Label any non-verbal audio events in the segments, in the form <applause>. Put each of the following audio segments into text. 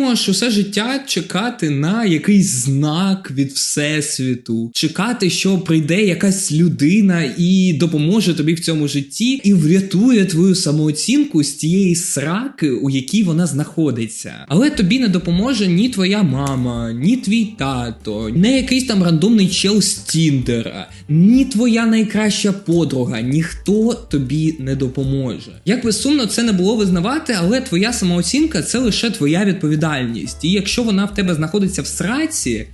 можеш усе життя чекати на якийсь знак від всесвіту, чекати, що прийде якась людина і допоможе тобі в цьому житті, і врятує твою самооцінку з тієї сраки, у якій вона знаходиться. Але тобі не допоможе ні твоя мама, ні твій тато, не якийсь там рандомний чел з Тіндера, ні твоя найкраща подруга, ніхто тобі не допоможе. Як би сумно це не було визнавати, але твоя самооцінка це лише твоя відповідальність. І якщо вона в тебе знаходиться в сраці,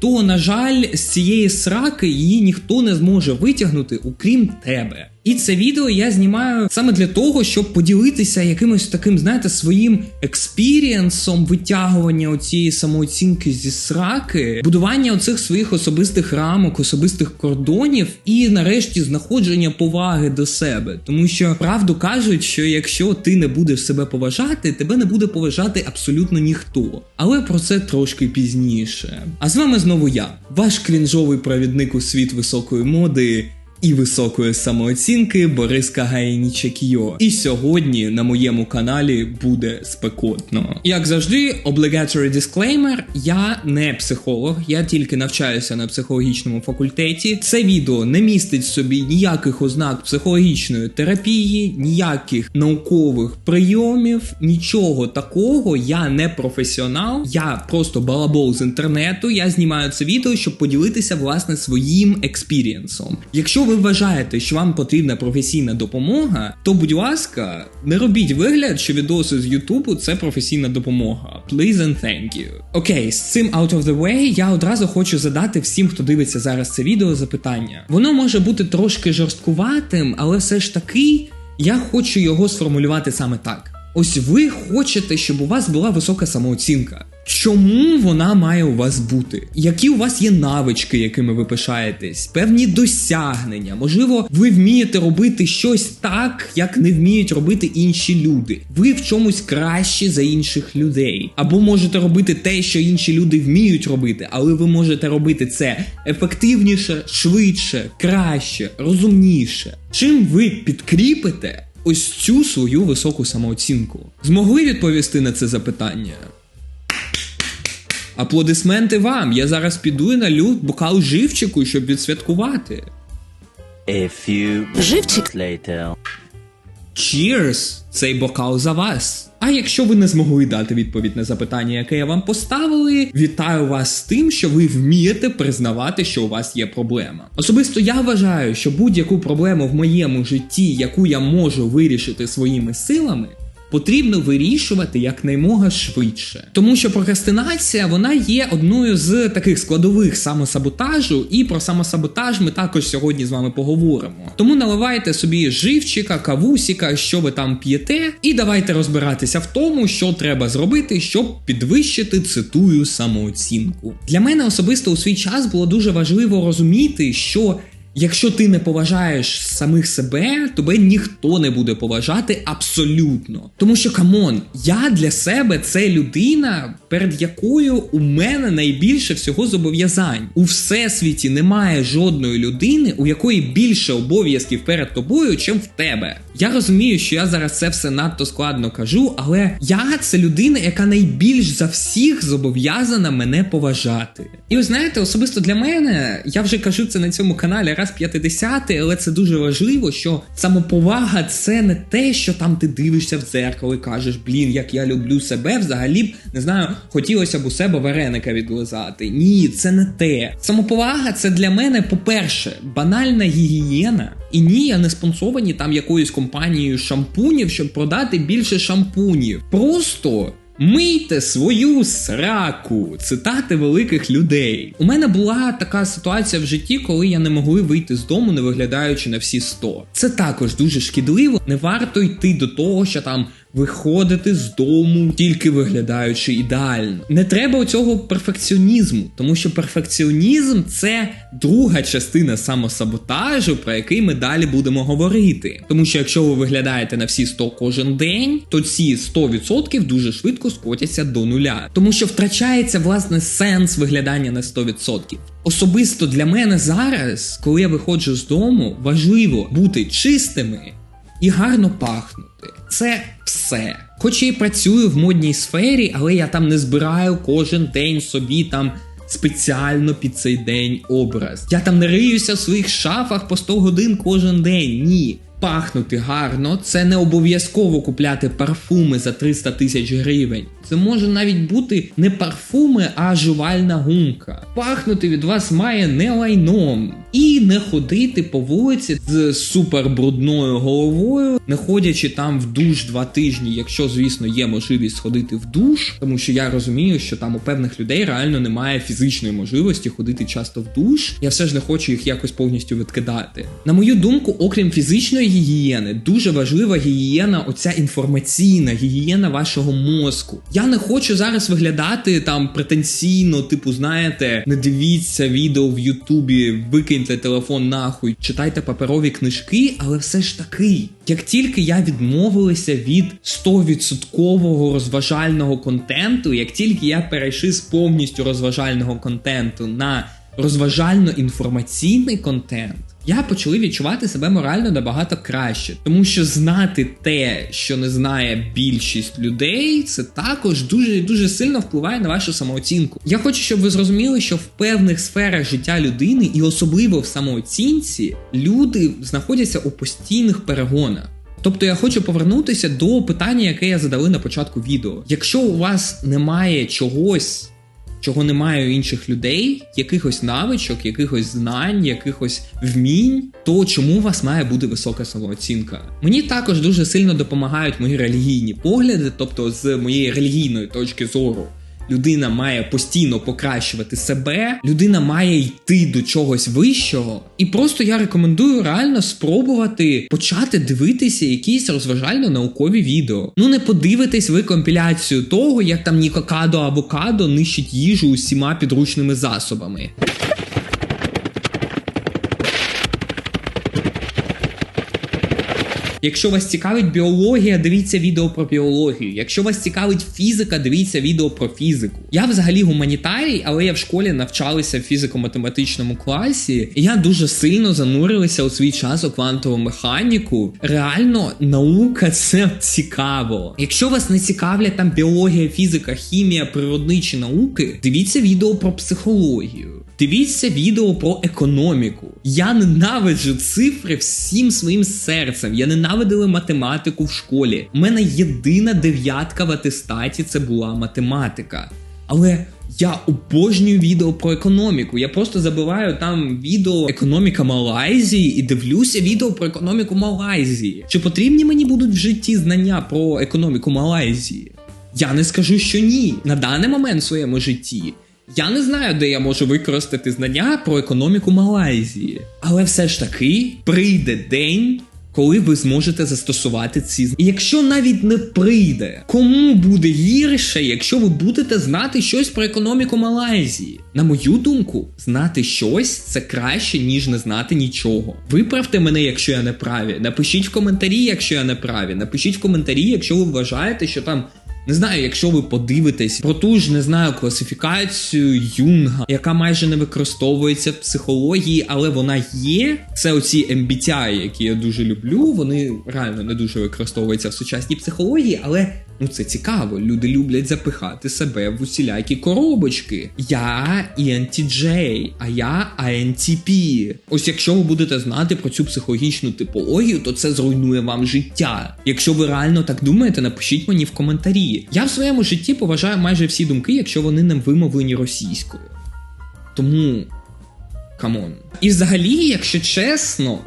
то, на жаль, з цієї сраки її ніхто не зможе витягнути, окрім тебе. І це відео я знімаю саме для того, щоб поділитися якимось таким, знаєте, своїм експірієнсом витягування оцієї самооцінки зі сраки, будування оцих своїх особистих рамок, особистих кордонів, і нарешті знаходження поваги до себе. Тому що правду кажуть, що якщо ти не будеш себе поважати, тебе не буде поважати абсолютно ніхто. Але про це трошки пізніше. А з вами знову я, ваш крінжовий провідник у світ високої моди і високої самооцінки Борис Кагаїнічекйо. І сьогодні на моєму каналі буде спекотно. Як завжди, obligatory disclaimer, я не психолог, я тільки навчаюся на психологічному факультеті. Це відео не містить в собі ніяких ознак психологічної терапії, ніяких наукових прийомів, нічого такого. Я не професіонал, я просто балабол з інтернету. Я знімаю це відео, щоб поділитися власне своїм експірієнсом. Якщо ви ви вважаєте, що вам потрібна професійна допомога, то будь ласка, не робіть вигляд, що відоси з Ютубу це професійна допомога. Please and thank you. Окей, з цим out of the way я одразу хочу задати всім, хто дивиться зараз це відео, запитання. Воно може бути трошки жорсткуватим, але все ж таки я хочу його сформулювати саме так. Ось ви хочете, щоб у вас була висока самооцінка. Чому вона має у вас бути? Які у вас є навички, якими ви пишаєтесь, певні досягнення? Можливо, ви вмієте робити щось так, як не вміють робити інші люди. Ви в чомусь кращі за інших людей. Або можете робити те, що інші люди вміють робити, але ви можете робити це ефективніше, швидше, краще, розумніше. Чим ви підкріпите ось цю свою високу самооцінку? Змогли відповісти на це запитання? Аплодисменти вам. Я зараз піду і налю бокал живчику, щоб відсвяткувати. A few Живчик. later. Cheers! Цей бокал за вас. А якщо ви не змогли дати відповідь на запитання, яке я вам поставили, вітаю вас з тим, що ви вмієте признавати, що у вас є проблема. Особисто я вважаю, що будь-яку проблему в моєму житті, яку я можу вирішити своїми силами, потрібно вирішувати якнаймога швидше. Тому що прокрастинація вона є одною з таких складових самосаботажу, і про самосаботаж ми також сьогодні з вами поговоримо. Тому наливайте собі живчика, кавусіка, що ви там п'єте, і давайте розбиратися в тому, що треба зробити, щоб підвищити цитую самооцінку. Для мене особисто у свій час було дуже важливо розуміти, що Якщо ти не поважаєш самих себе, тебе ніхто не буде поважати абсолютно. Тому що камон, я для себе це людина, перед якою у мене найбільше всього зобов'язань. У всесвіті немає жодної людини, у якої більше обов'язків перед тобою, чим в тебе. Я розумію, що я зараз це все надто складно кажу, але я це людина, яка найбільш за всіх зобов'язана мене поважати. І ви знаєте, особисто для мене, я вже кажу це на цьому каналі раз 50, але це дуже важливо, що самоповага це не те, що там ти дивишся в дзеркало і кажеш, блін, як я люблю себе, взагалі б не знаю, хотілося б у себе вареника відлизати. Ні, це не те. Самоповага це для мене, по-перше, банальна гігієна. І ні, я не спонсовані там якоюсь компанією шампунів, щоб продати більше шампунів. Просто Мийте свою сраку, цитати великих людей. У мене була така ситуація в житті, коли я не могли вийти з дому, не виглядаючи на всі 100. Це також дуже шкідливо. Не варто йти до того, що там виходити з дому, тільки виглядаючи ідеально. Не треба цього перфекціонізму, тому що перфекціонізм це друга частина самосаботажу, про який ми далі будемо говорити. Тому що якщо ви виглядаєте на всі 100 кожен день, то ці 100% дуже швидко скотяться до нуля, тому що втрачається власне сенс виглядання на 100%. Особисто для мене зараз, коли я виходжу з дому, важливо бути чистими і гарно пахнути. Це все. Хоч я і працюю в модній сфері, але я там не збираю кожен день собі там спеціально під цей день образ. Я там не риюся в своїх шафах по 100 годин кожен день. Ні. Пахнути гарно, це не обов'язково купляти парфуми за 300 тисяч гривень. Це може навіть бути не парфуми, а жувальна гумка. Пахнути від вас має не лайном. І не ходити по вулиці з супербрудною головою, не ходячи там в душ два тижні, якщо, звісно, є можливість сходити в душ, тому що я розумію, що там у певних людей реально немає фізичної можливості ходити часто в душ. Я все ж не хочу їх якось повністю відкидати. На мою думку, окрім фізичної гігієни, дуже важлива гігієна, оця інформаційна гігієна вашого мозку. Я не хочу зараз виглядати там претенційно, типу, знаєте, не дивіться відео в Ютубі, викиньте телефон нахуй, читайте паперові книжки, але все ж таки, як тільки я відмовилася від 100% розважального контенту, як тільки я перейшов з повністю розважального контенту на розважально-інформаційний контент, я почали відчувати себе морально набагато краще, тому що знати те, що не знає більшість людей, це також дуже дуже сильно впливає на вашу самооцінку. Я хочу, щоб ви зрозуміли, що в певних сферах життя людини, і особливо в самооцінці, люди знаходяться у постійних перегонах. Тобто я хочу повернутися до питання, яке я задали на початку відео. Якщо у вас немає чогось чого немає у інших людей, якихось навичок, якихось знань, якихось вмінь, то чому у вас має бути висока самооцінка? Мені також дуже сильно допомагають мої релігійні погляди, тобто з моєї релігійної точки зору людина має постійно покращувати себе, людина має йти до чогось вищого. І просто я рекомендую реально спробувати почати дивитися якісь розважально-наукові відео. Ну не подивитесь ви компіляцію того, як там Нікокадо Авокадо нищить їжу усіма підручними засобами. Якщо вас цікавить біологія, дивіться відео про біологію. Якщо вас цікавить фізика, дивіться відео про фізику. Я взагалі гуманітарій, але я в школі навчалася в фізико-математичному класі. І я дуже сильно занурилася у свій час у квантову механіку. Реально, наука це цікаво. Якщо вас не цікавлять там біологія, фізика, хімія, природничі науки, дивіться відео про психологію. Дивіться відео про економіку. Я ненавиджу цифри всім своїм серцем. Я ненавидила математику в школі. У мене єдина дев'ятка в атестаті це була математика. Але я обожнюю відео про економіку. Я просто забиваю там відео економіка Малайзії і дивлюся відео про економіку Малайзії. Чи потрібні мені будуть в житті знання про економіку Малайзії? Я не скажу, що ні. На даний момент в своєму житті. Я не знаю, де я можу використати знання про економіку Малайзії. Але все ж таки прийде день, коли ви зможете застосувати ці. І якщо навіть не прийде, кому буде гірше, якщо ви будете знати щось про економіку Малайзії? На мою думку, знати щось це краще, ніж не знати нічого. Виправте мене, якщо я не праві. Напишіть в коментарі, якщо я не праві. Напишіть в коментарі, якщо ви вважаєте, що там. Не знаю, якщо ви подивитесь про ту ж не знаю класифікацію Юнга, яка майже не використовується в психології, але вона є. Це оці MBTI, які я дуже люблю. Вони реально не дуже використовуються в сучасній психології, але ну це цікаво. Люди люблять запихати себе в усілякі коробочки. Я ENTJ, а я INTP. Ось якщо ви будете знати про цю психологічну типологію, то це зруйнує вам життя. Якщо ви реально так думаєте, напишіть мені в коментарі. Я в своєму житті поважаю майже всі думки, якщо вони не вимовлені російською. Тому камон. І взагалі, якщо чесно.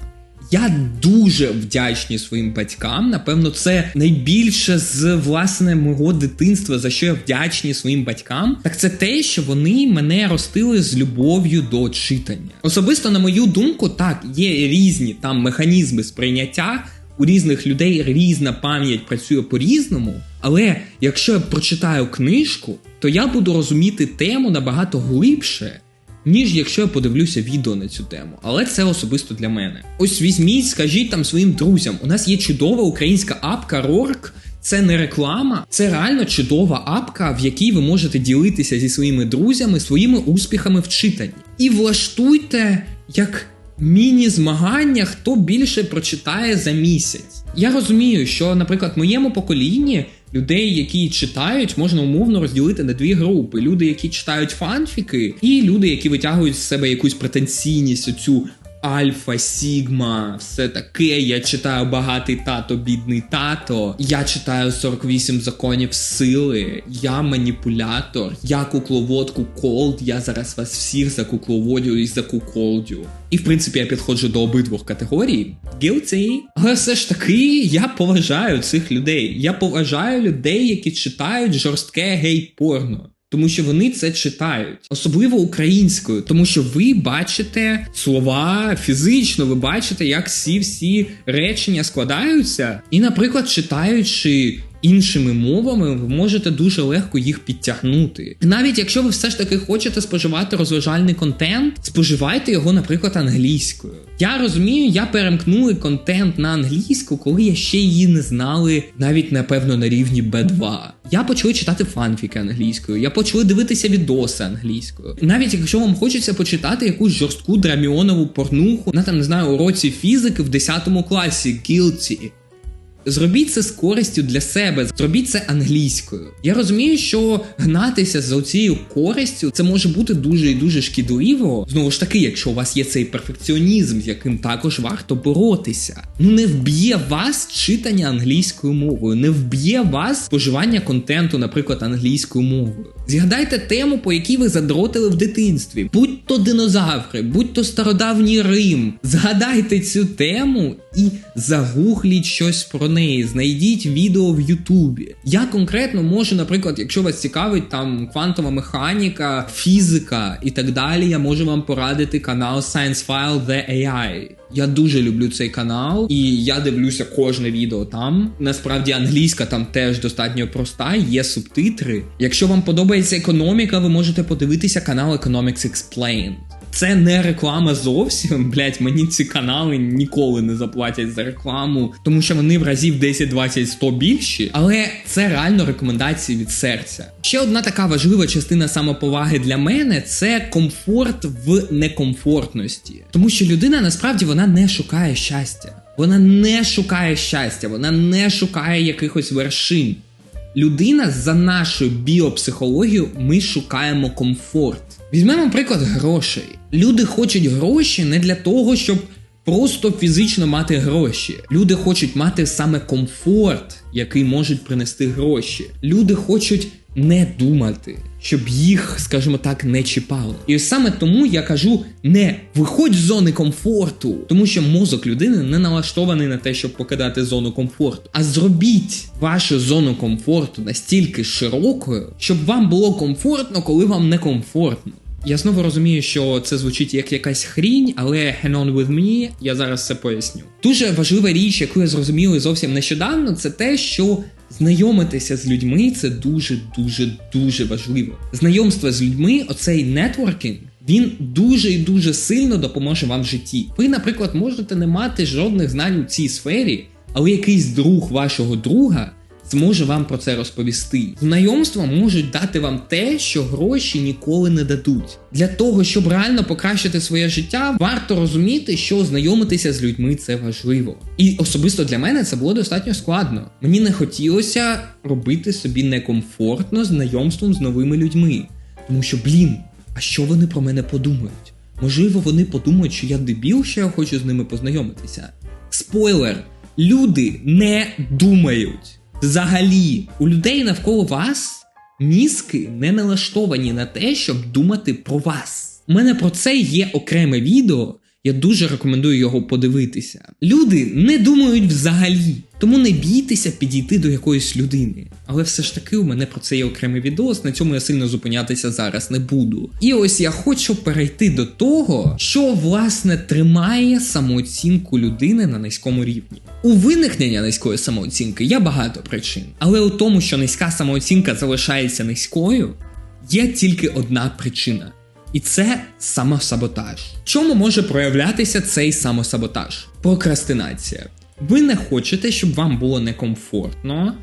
Я дуже вдячний своїм батькам. Напевно, це найбільше з власне мого дитинства, за що я вдячний своїм батькам. Так це те, що вони мене ростили з любов'ю до читання. Особисто, на мою думку, так є різні там механізми сприйняття. У різних людей різна пам'ять працює по-різному, але якщо я прочитаю книжку, то я буду розуміти тему набагато глибше, ніж якщо я подивлюся відео на цю тему. Але це особисто для мене. Ось візьміть, скажіть там своїм друзям: у нас є чудова українська апка Рорк. Це не реклама, це реально чудова апка, в якій ви можете ділитися зі своїми друзями, своїми успіхами в читанні. І влаштуйте як міні-змагання, хто більше прочитає за місяць. Я розумію, що, наприклад, моєму поколінні людей, які читають, можна умовно розділити на дві групи: люди, які читають фанфіки, і люди, які витягують з себе якусь претенційність, оцю Альфа, Сігма, все таке. Я читаю багатий тато, бідний тато. Я читаю 48 законів сили. Я маніпулятор. Я кукловод колд. Я зараз вас всіх за кукловодю і за куколдю. І в принципі я підходжу до обидвох категорій. Guilty. Але все ж таки я поважаю цих людей. Я поважаю людей, які читають жорстке гей-порно. Тому що вони це читають, особливо українською, тому що ви бачите слова фізично, ви бачите, як всі всі речення складаються. І, наприклад, читаючи іншими мовами, ви можете дуже легко їх підтягнути. Навіть якщо ви все ж таки хочете споживати розважальний контент, споживайте його, наприклад, англійською. Я розумію, я перемкнули контент на англійську, коли я ще її не знали, навіть напевно на рівні B2. Я почали читати фанфіки англійською, я почали дивитися відоси англійською. Навіть якщо вам хочеться почитати якусь жорстку драміонову порнуху на там не знаю уроці фізики в 10 класі Guilty, Зробіть це з користю для себе, зробіть це англійською. Я розумію, що гнатися за цією користю це може бути дуже і дуже шкідливо. Знову ж таки, якщо у вас є цей перфекціонізм, з яким також варто боротися. Ну не вб'є вас читання англійською мовою, не вб'є вас споживання контенту, наприклад, англійською мовою. Згадайте тему, по якій ви задротили в дитинстві, будь то динозаври, будь то стародавній Рим. Згадайте цю тему і загугліть щось про неї, знайдіть відео в Ютубі. Я конкретно можу, наприклад, якщо вас цікавить там квантова механіка, фізика і так далі, я можу вам порадити канал Science File The AI. Я дуже люблю цей канал, і я дивлюся кожне відео там. Насправді англійська там теж достатньо проста, є субтитри. Якщо вам подобається економіка, ви можете подивитися канал Economics Explained. Це не реклама зовсім. <laughs> Блять, мені ці канали ніколи не заплатять за рекламу, тому що вони в разів 10, 20, 100 більші. Але це реально рекомендації від серця. Ще одна така важлива частина самоповаги для мене це комфорт в некомфортності, тому що людина насправді вона не шукає щастя. Вона не шукає щастя, вона не шукає якихось вершин. Людина за нашою біопсихологією ми шукаємо комфорт. Візьмемо приклад грошей. Люди хочуть гроші не для того, щоб просто фізично мати гроші. Люди хочуть мати саме комфорт, який можуть принести гроші. Люди хочуть не думати, щоб їх, скажімо так, не чіпало. І саме тому я кажу: не виходь з зони комфорту, тому що мозок людини не налаштований на те, щоб покидати зону комфорту. А зробіть вашу зону комфорту настільки широкою, щоб вам було комфортно, коли вам не комфортно. Я знову розумію, що це звучить як якась хрінь, але hang on with me, я зараз це поясню. Дуже важлива річ, яку я зрозумів зовсім нещодавно, це те, що знайомитися з людьми це дуже дуже дуже важливо. Знайомство з людьми, оцей нетворкінг. Він дуже і дуже сильно допоможе вам в житті. Ви, наприклад, можете не мати жодних знань у цій сфері, але якийсь друг вашого друга зможе вам про це розповісти. Знайомства можуть дати вам те, що гроші ніколи не дадуть. Для того, щоб реально покращити своє життя, варто розуміти, що знайомитися з людьми це важливо. І особисто для мене це було достатньо складно. Мені не хотілося робити собі некомфортно знайомством з новими людьми. Тому що, блін, а що вони про мене подумають? Можливо, вони подумають, що я дебіл, що я хочу з ними познайомитися. Спойлер: люди не думають. Взагалі, у людей навколо вас мізки не налаштовані на те, щоб думати про вас. У мене про це є окреме відео. Я дуже рекомендую його подивитися. Люди не думають взагалі, тому не бійтеся підійти до якоїсь людини. Але все ж таки у мене про це є окремий відос, на цьому я сильно зупинятися зараз не буду. І ось я хочу перейти до того, що власне тримає самооцінку людини на низькому рівні. У виникнення низької самооцінки є багато причин, але у тому, що низька самооцінка залишається низькою, є тільки одна причина. І це самосаботаж. Чому може проявлятися цей самосаботаж? Прокрастинація. Ви не хочете, щоб вам було некомфортно,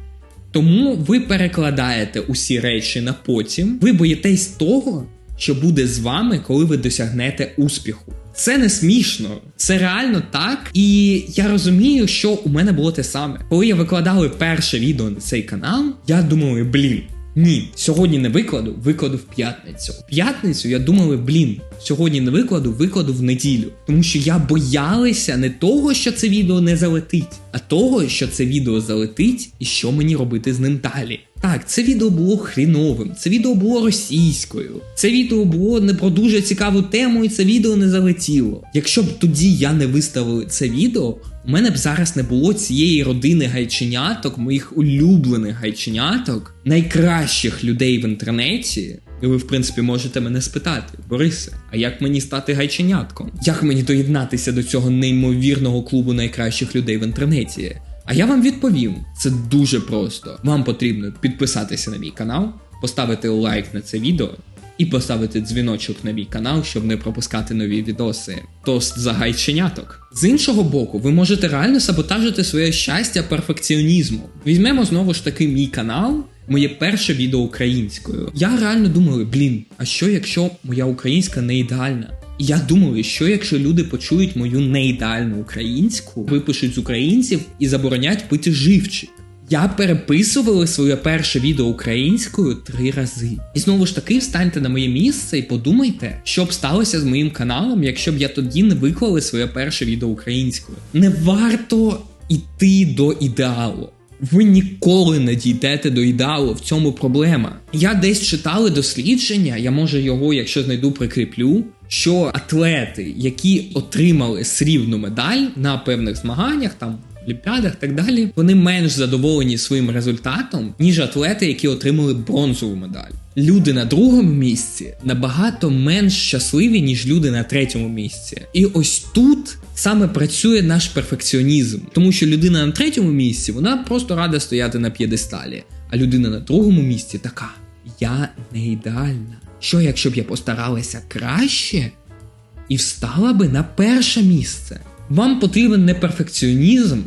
тому ви перекладаєте усі речі на потім. Ви боїтесь того, що буде з вами, коли ви досягнете успіху. Це не смішно, це реально так. І я розумію, що у мене було те саме. Коли я викладали перше відео на цей канал, я думав, блін. Ні, сьогодні не викладу, викладу в п'ятницю. В п'ятницю я думали, блін, сьогодні не викладу, викладу в неділю. Тому що я боялася не того, що це відео не залетить, а того, що це відео залетить і що мені робити з ним далі. Так, це відео було хріновим, це відео було російською, це відео було не про дуже цікаву тему, і це відео не залетіло. Якщо б тоді я не виставив це відео, у мене б зараз не було цієї родини гайченяток, моїх улюблених гайченяток, найкращих людей в інтернеті. І ви, в принципі, можете мене спитати, Борисе, а як мені стати гайченятком? Як мені доєднатися до цього неймовірного клубу найкращих людей в інтернеті? А я вам відповім: це дуже просто. Вам потрібно підписатися на мій канал, поставити лайк на це відео і поставити дзвіночок на мій канал, щоб не пропускати нові відоси. Тост за гайченяток. З іншого боку, ви можете реально саботажити своє щастя перфекціонізму. Візьмемо знову ж таки мій канал. Моє перше відео українською. Я реально думаю, блін, а що якщо моя українська не ідеальна? І я думаю, що якщо люди почують мою неідеальну українську, випишуть з українців і заборонять пити живчик. Я переписувала своє перше відео українською три рази. І знову ж таки, встаньте на моє місце і подумайте, що б сталося з моїм каналом, якщо б я тоді не виклала своє перше відео українською. Не варто йти до ідеалу. Ви ніколи не дійдете до ідеалу, в цьому проблема. Я десь читали дослідження, я може його, якщо знайду, прикріплю. Що атлети, які отримали срібну медаль на певних змаганнях, там олімпіадах, так далі, вони менш задоволені своїм результатом, ніж атлети, які отримали бронзову медаль. Люди на другому місці набагато менш щасливі, ніж люди на третьому місці. І ось тут саме працює наш перфекціонізм, тому що людина на третьому місці вона просто рада стояти на п'єдесталі, а людина на другому місці така: я не ідеальна. Що якщо б я постаралася краще і встала би на перше місце? Вам потрібен не перфекціонізм,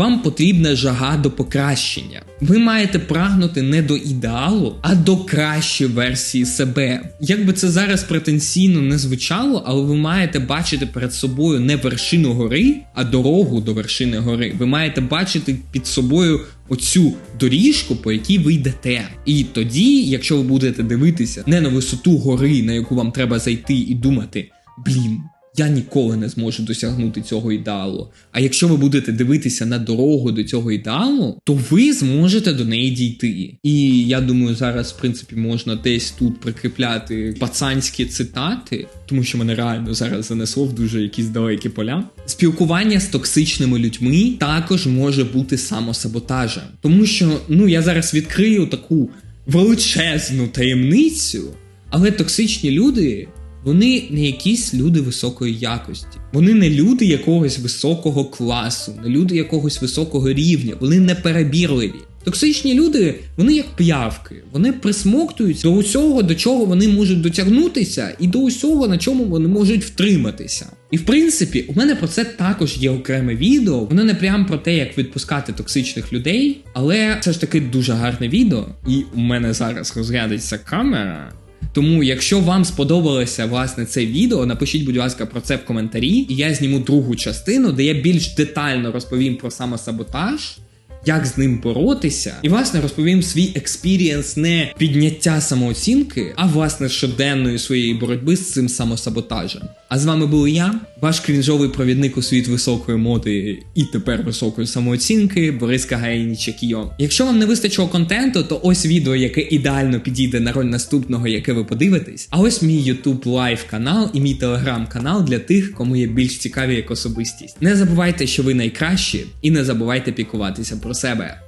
вам потрібна жага до покращення. Ви маєте прагнути не до ідеалу, а до кращої версії себе. Як би це зараз претенційно не звучало, але ви маєте бачити перед собою не вершину гори, а дорогу до вершини гори. Ви маєте бачити під собою оцю доріжку, по якій ви йдете. І тоді, якщо ви будете дивитися не на висоту гори, на яку вам треба зайти, і думати, блін. Я ніколи не зможу досягнути цього ідеалу. А якщо ви будете дивитися на дорогу до цього ідеалу, то ви зможете до неї дійти. І я думаю, зараз, в принципі, можна десь тут прикріпляти пацанські цитати, тому що мене реально зараз занесло в дуже якісь далекі поля. Спілкування з токсичними людьми також може бути самосаботажем, тому що ну я зараз відкрию таку величезну таємницю, але токсичні люди. Вони не якісь люди високої якості, вони не люди якогось високого класу, не люди якогось високого рівня, вони не перебірливі. Токсичні люди, вони як п'явки, вони присмоктують до усього, до чого вони можуть дотягнутися, і до усього, на чому вони можуть втриматися. І в принципі, у мене про це також є окреме відео. Воно не прям про те, як відпускати токсичних людей, але це ж таки дуже гарне відео. І у мене зараз розрядиться камера. Тому, якщо вам сподобалося власне це відео, напишіть, будь ласка, про це в коментарі, і я зніму другу частину, де я більш детально розповім про самосаботаж, як з ним боротися, і власне розповім свій експірієнс не підняття самооцінки, а власне щоденної своєї боротьби з цим самосаботажем. А з вами був я, ваш крінжовий провідник у світ високої моди і тепер високої самооцінки Борис Кагаїнічакіо. Якщо вам не вистачило контенту, то ось відео, яке ідеально підійде на роль наступного, яке ви подивитесь. А ось мій YouTube лайв канал і мій телеграм канал для тих, кому є більш цікаві як особистість. Не забувайте, що ви найкращі, і не забувайте пікуватися про себе.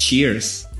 Cheers!